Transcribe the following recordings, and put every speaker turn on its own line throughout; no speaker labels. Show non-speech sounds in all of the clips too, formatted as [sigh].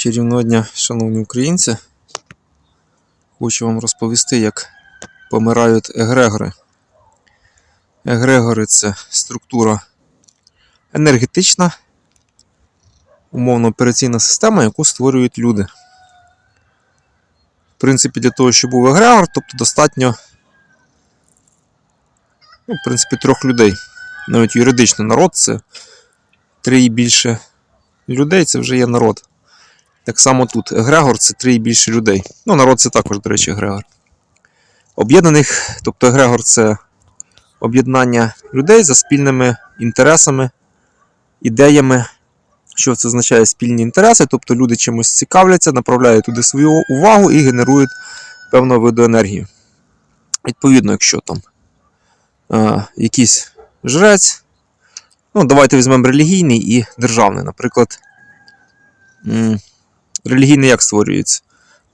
Чарівного дня, шановні українці. Хочу вам розповісти, як помирають егрегори. Егрегори це структура енергетична, умовно операційна система, яку створюють люди. В принципі, для того, щоб був егрегор, тобто достатньо ну, в принципі, трьох людей. Навіть юридично народ це три і більше людей, це вже є народ. Так само тут Егрегор це три і більше людей. Ну, народ це також, до речі, Егрегор. Об'єднаних, тобто Егрегор це об'єднання людей за спільними інтересами, ідеями. Що це означає спільні інтереси? Тобто люди чимось цікавляться, направляють туди свою увагу і генерують певного виду енергію. Відповідно, якщо там е, якийсь жрець, ну, давайте візьмемо релігійний і державний. Наприклад, релігійний як створюється?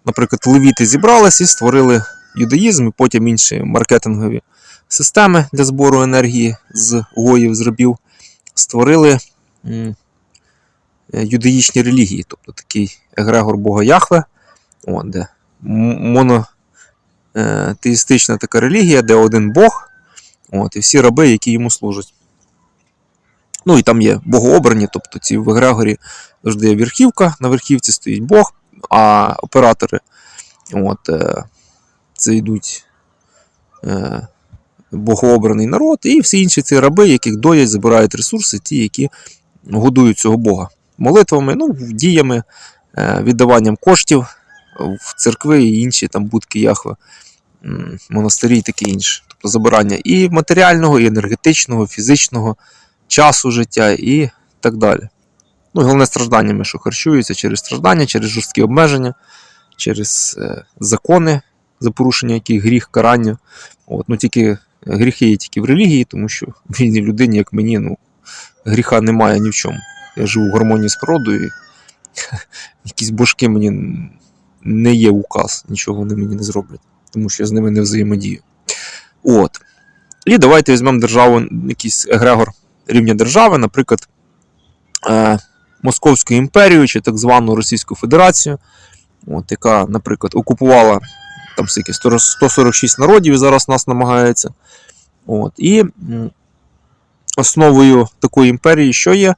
Наприклад, левіти зібрались і створили юдаїзм, і потім інші маркетингові системи для збору енергії з гоїв, з рабів, створили е, юдаїчні релігії, тобто такий егрегор Бога Яхве, о, де монотеїстична така релігія, де один Бог, от, і всі раби, які йому служать. Ну і там є богообрані, тобто ці в егрегорі завжди є верхівка, на верхівці стоїть Бог, а оператори от, е, це йдуть е, богообраний народ, і всі інші ці раби, яких доять, забирають ресурси, ті, які годують цього Бога. Молитвами, ну, діями, е, віддаванням коштів в церкви і інші там будки Яхве, монастирі і таке інше. Тобто забирання і матеріального, і енергетичного, фізичного, часу життя і так далі. Ну, головне стражданнями, що харчуються через страждання, через жорсткі обмеження, через е, закони, за порушення яких гріх, карання. От, ну, тільки гріхи є тільки в релігії, тому що вільній людині, як мені, ну, гріха немає ні в чому. Я живу в гармонії з природою, і [laughs] якісь божки мені не є указ, нічого вони мені не зроблять, тому що я з ними не взаємодію. От. І давайте візьмемо державу, якийсь егрегор рівня держави, наприклад, е, Московську імперію чи так звану Російську Федерацію, от, яка, наприклад, окупувала там скільки, 146 народів і зараз нас намагається. От, і основою такої імперії, що є,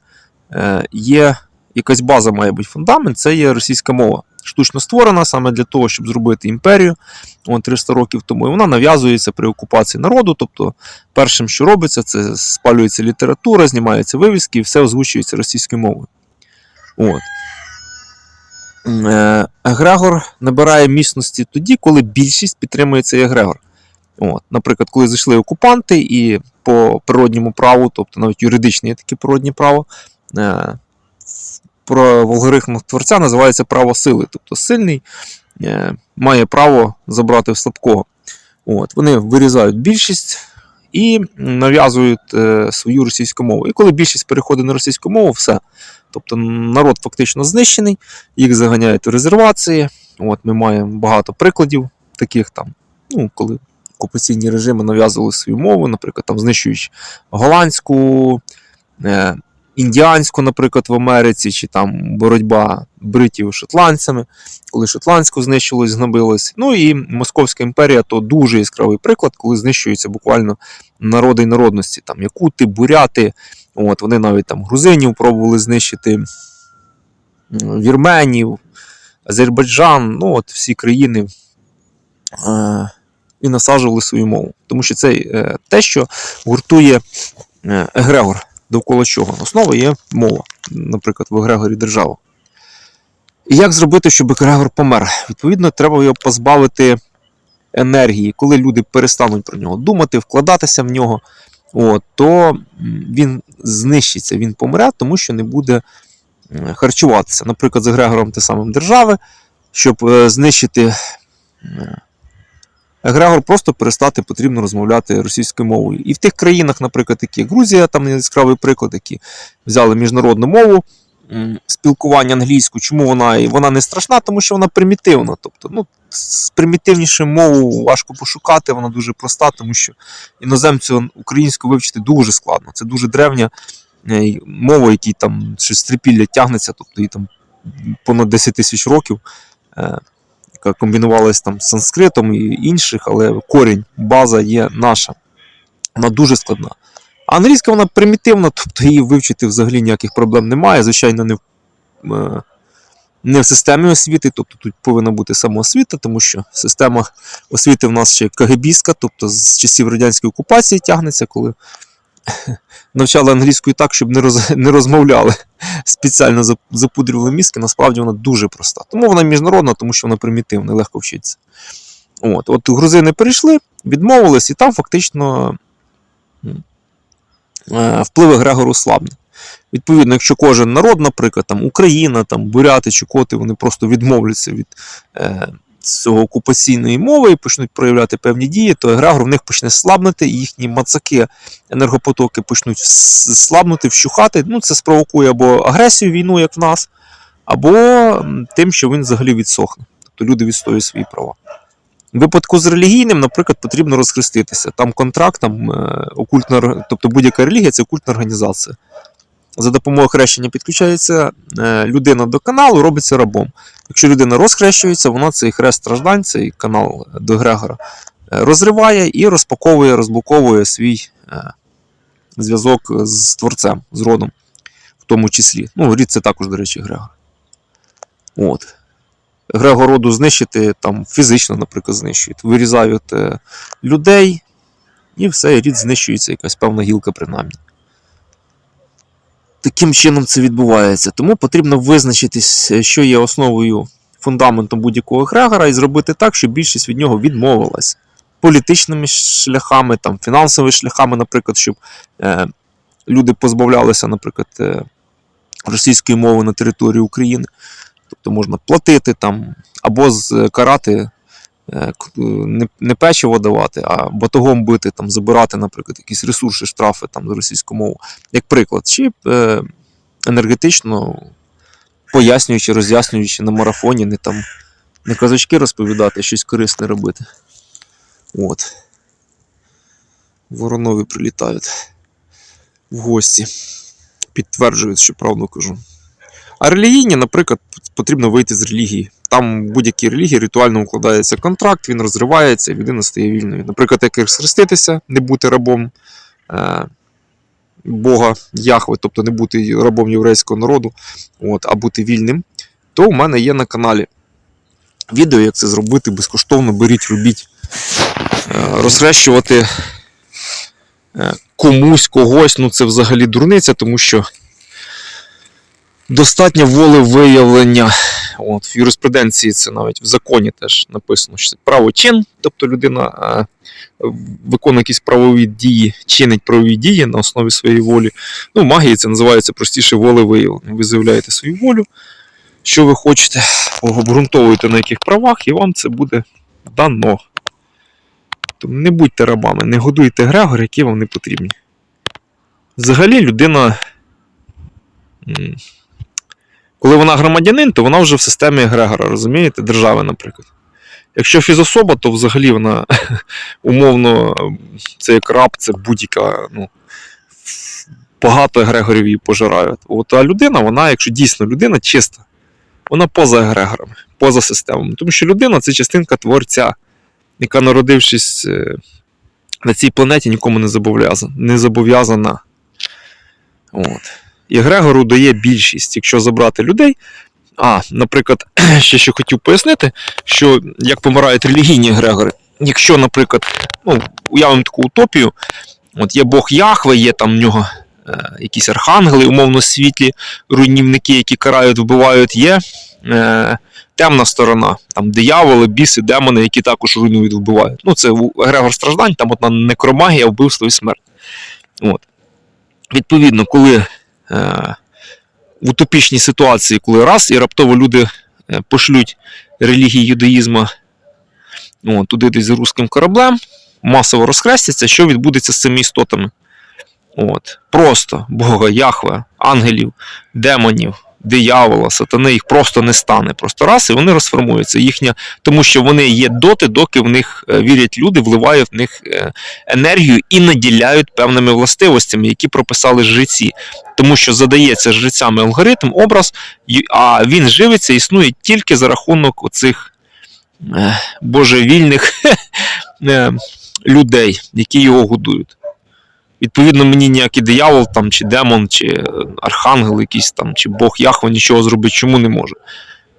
е, є якась база, має бути фундамент, це є російська мова. Штучно створена саме для того, щоб зробити імперію от, 300 років тому. І вона нав'язується при окупації народу. Тобто, першим, що робиться, це спалюється література, знімаються вивіски і все озвучується російською мовою. От. Е, Егрегор набирає міцності тоді, коли більшість підтримує цей егрегор. От. Наприклад, коли зайшли окупанти і по природньому праву, тобто навіть юридичне є таке природнє право, е, про в алгоритмах творця називається право сили. Тобто сильний е, має право забрати слабкого. От. Вони вирізають більшість і нав'язують е, свою російську мову. І коли більшість переходить на російську мову, все. Тобто народ фактично знищений, їх заганяють у резервації. От Ми маємо багато прикладів таких там, ну, коли окупаційні режими нав'язували свою мову, наприклад, там знищуючи голландську, е, індіанську, наприклад, в Америці, чи там боротьба бритів шотландцями, коли шотландську знищилось, згнобилось. Ну і Московська імперія то дуже яскравий приклад, коли знищуються буквально народи й народності, там якути, буряти. От, вони навіть там грузинів пробували знищити, вірменів, Азербайджан, ну от всі країни е, і насаджували свою мову. Тому що це е, те, що гуртує егрегор, довкола чого. Основа є мова, наприклад, в егрегорі держави. І як зробити, щоб егрегор помер? Відповідно, треба його позбавити енергії. Коли люди перестануть про нього думати, вкладатися в нього, от, то він знищиться, він помре, тому що не буде харчуватися. Наприклад, з егрегором те самим держави, щоб е, знищити егрегор, просто перестати потрібно розмовляти російською мовою. І в тих країнах, наприклад, які як Грузія, там яскравий приклад, які взяли міжнародну мову. Спілкування англійською, чому вона вона не страшна, тому що вона примітивна. Тобто, ну, з примітивнішу мову важко пошукати, вона дуже проста, тому що іноземцю українську вивчити дуже складно. Це дуже древня е, мова, якій там щось трипілля тягнеться, тобто її там понад 10 тисяч років, е, яка комбінувалася там з санскритом і інших, але корінь, база є наша. Вона дуже складна. А англійська вона примітивна, тобто її вивчити взагалі ніяких проблем немає. Звичайно, не в, е, не в системі освіти, тобто тут повинна бути самоосвіта, тому що система освіти в нас ще КГБістська, тобто з часів радянської окупації тягнеться, коли [laughs] навчали англійською так, щоб не, роз, [laughs] не розмовляли. Спеціально зап- запудрювали мізки, насправді вона дуже проста. Тому вона міжнародна, тому що вона примітивна, легко вчиться. От, от грузини перейшли, відмовились, і там фактично е, Грегору слабне. Відповідно, якщо кожен народ, наприклад, там Україна, там буряти, чукоти, вони просто відмовляться від е, цього окупаційної мови і почнуть проявляти певні дії, то егрегор в них почне слабнути, і їхні мацаки, енергопотоки почнуть слабнути, вщухати. Ну, це спровокує або агресію, війну, як в нас, або тим, що він взагалі відсохне. Тобто люди відстоюють свої права. В випадку з релігійним, наприклад, потрібно розхреститися. Там контракт, там е, окультна, тобто будь-яка релігія це окультна організація. За допомогою хрещення підключається е, людина до каналу, робиться рабом. Якщо людина розхрещується, вона цей хрест страждань, цей канал до Грегора, е, розриває і розпаковує, розблоковує свій е, зв'язок з творцем, з родом, в тому числі. Ну, рід це також, до речі, Грегор. От. Грегор роду знищити там фізично, наприклад, знищують. Вирізають е, людей, і все, рід знищується, якась певна гілка, принаймні. Таким чином це відбувається. Тому потрібно визначитись, е, що є основою фундаментом будь-якого Грегора, і зробити так, щоб більшість від нього відмовилась. Політичними шляхами, там, фінансовими шляхами, наприклад, щоб е, люди позбавлялися, наприклад, е, російської мови на території України. Тобто можна платити там, або карати, не, не печиво давати, а батогом бити, там, забирати, наприклад, якісь ресурси, штрафи там, за російську мову, як приклад, чи е, енергетично пояснюючи, роз'яснюючи на марафоні, не там не казочки розповідати, а щось корисне робити. От. Воронові прилітають в гості. Підтверджують, що правду кажу. А релігійні, наприклад, потрібно вийти з релігії. Там в будь-якій релігії ритуально укладається контракт, він розривається, людина стає вільною. Наприклад, як схреститися, не бути рабом е, Бога Яхве, тобто не бути рабом єврейського народу, от, а бути вільним, то у мене є на каналі відео, як це зробити безкоштовно, беріть, робіть, е, розхрещувати е, комусь, когось, ну це взагалі дурниця, тому що достатньо воли виявлення. От, в юриспруденції це навіть в законі теж написано, що це правочин, тобто людина е, виконує якісь правові дії, чинить правові дії на основі своєї волі. Ну, в магії це називається простіше волевиявлення. Ви заявляєте свою волю, що ви хочете, обґрунтовуєте на яких правах, і вам це буде дано. Тому не будьте рабами, не годуйте Грегор, які вам не потрібні. Взагалі людина. Коли вона громадянин, то вона вже в системі Грегора, розумієте, держави, наприклад. Якщо фізособа, то взагалі вона [laughs] умовно, це як раб, це будь-яка, ну, багато егрегорів її пожирають. От, а людина, вона, якщо дійсно людина чиста, вона поза егрегорами, поза системами. Тому що людина це частинка творця, яка, народившись е, на цій планеті, нікому не зобов'язана. Не зобов'язана. От. І Грегору дає більшість, якщо забрати людей. А, наприклад, [clears throat] ще що хотів пояснити, що як помирають релігійні Грегори. Якщо, наприклад, ну, уявимо таку утопію, от є Бог Яхве, є там в нього е, якісь архангели, умовно світлі, руйнівники, які карають, вбивають, є е, темна сторона, там дияволи, біси, демони, які також руйнують, вбивають. Ну, це Грегор страждань, там одна некромагія, вбивство і смерть. От. Відповідно, коли в утопічній ситуації, коли раз і раптово люди е, пошлють релігії юдаїзму туди десь за руським кораблем, масово розхрестяться, що відбудеться з цими істотами. От. Просто Бога, Яхве, ангелів, демонів, диявола, сатани їх просто не стане. Просто раз, і вони розформуються. Їхня, тому що вони є доти, доки в них е, вірять люди, вливають в них е, енергію і наділяють певними властивостями, які прописали жреці. Тому що задається жрецями алгоритм, образ, а він живиться, існує тільки за рахунок оцих е, божевільних [laughs] людей, які його годують. Відповідно, мені ніякий диявол там, чи демон, чи е, архангел якийсь там, чи Бог Яхва нічого зробити, чому не може.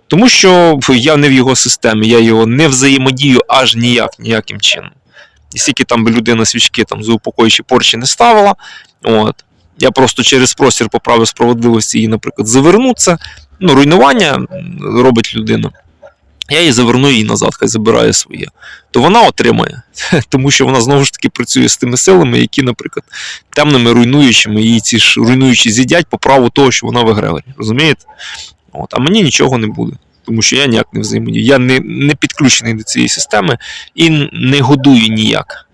Тому що я не в його системі, я його не взаємодію аж ніяк, ніяким чином. І скільки там би людина свічки там заупокоюючі порчі не ставила, от, я просто через простір по праву справедливості її, наприклад, заверну це. Ну, руйнування робить людина. Я її заверну її назад, хай забирає своє. То вона отримає, [laughs] тому що вона знову ж таки працює з тими силами, які, наприклад, темними руйнуючими, її ці ж руйнуючі з'їдять по праву того, що вона в. Розумієте? От, а мені нічого не буде, тому що я ніяк не взаємодію. Я не, не підключений до цієї системи і не годую ніяк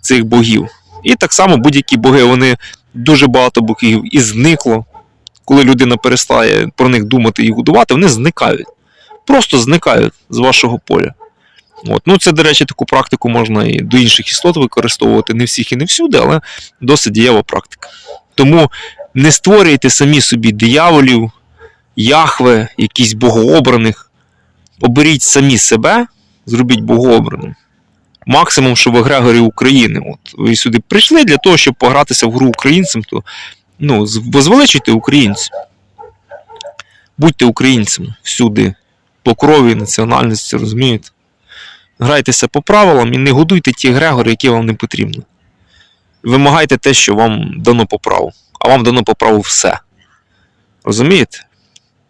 цих богів. І так само будь-які боги, вони дуже багато богів і зникло. Коли людина перестає про них думати і годувати, вони зникають. Просто зникають з вашого поля. От. Ну, це, до речі, таку практику можна і до інших істот використовувати не всіх і не всюди, але досить дієва практика. Тому не створюйте самі собі дияволів, яхве, якісь богообраних. Оберіть самі себе, зробіть богообраним. Максимум, що в Егрегорі України. От ви сюди прийшли для того, щоб погратися в гру українцям, то ну, возвеличуйте українців. Будьте українцями всюди, по крові, національності, розумієте? Грайтеся по правилам і не годуйте ті Грегори, які вам не потрібні. Вимагайте те, що вам дано по праву. А вам дано по праву все. Розумієте?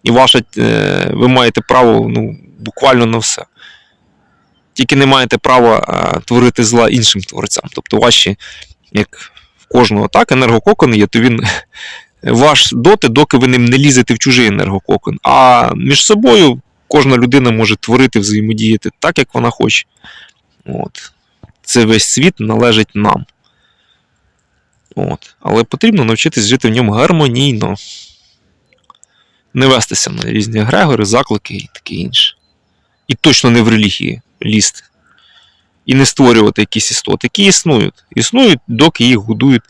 І ваше, е, ви маєте право ну, буквально на все. Тільки не маєте права е, творити зла іншим творцям. Тобто ваші, як в кожного так, енергококон є, то він [laughs] ваш доти, доки ви ним не лізете в чужий енергококон. А між собою кожна людина може творити, взаємодіяти так, як вона хоче. От. Це весь світ належить нам. От. Але потрібно навчитись жити в ньому гармонійно. Не вестися на різні егрегори, заклики і таке інше. І точно не в релігії лізти. І не створювати якісь істоти, які існують. Існують, доки їх годують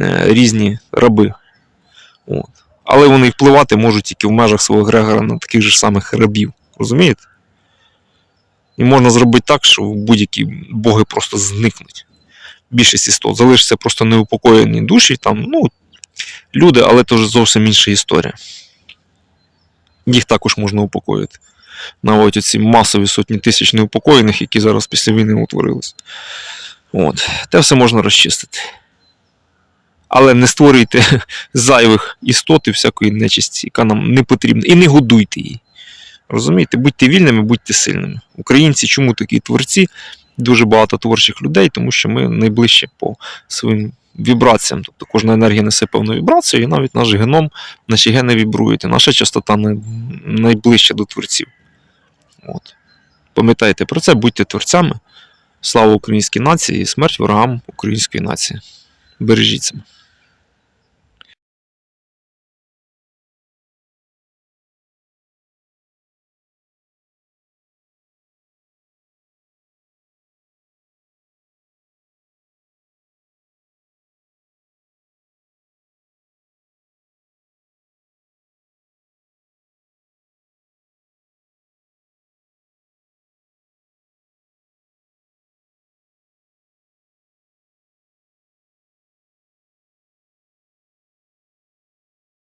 е, різні раби. От. Але вони впливати можуть тільки в межах свого егрегора на таких же самих рабів. Розумієте? І можна зробити так, що будь-які боги просто зникнуть. Більшість істот. Залишаться просто неупокоєні душі, там, ну, люди, але це вже зовсім інша історія. Їх також можна упокоїти. Навіть ці масові сотні тисяч неупокоєних, які зараз після війни утворились. От. Те все можна розчистити. Але не створюйте [laughs] зайвих істот і всякої нечисті, яка нам не потрібна. І не годуйте її. Розумієте, будьте вільними, будьте сильними. Українці чому такі творці? Дуже багато творчих людей, тому що ми найближче по своїм вібраціям. Тобто кожна енергія несе певну вібрацію, і навіть наш геном, наші гени вібрують, і наша частота найближча до творців. От. Пам'ятайте про це, будьте творцями. Слава українській нації і смерть ворогам української нації. Бережіть себе.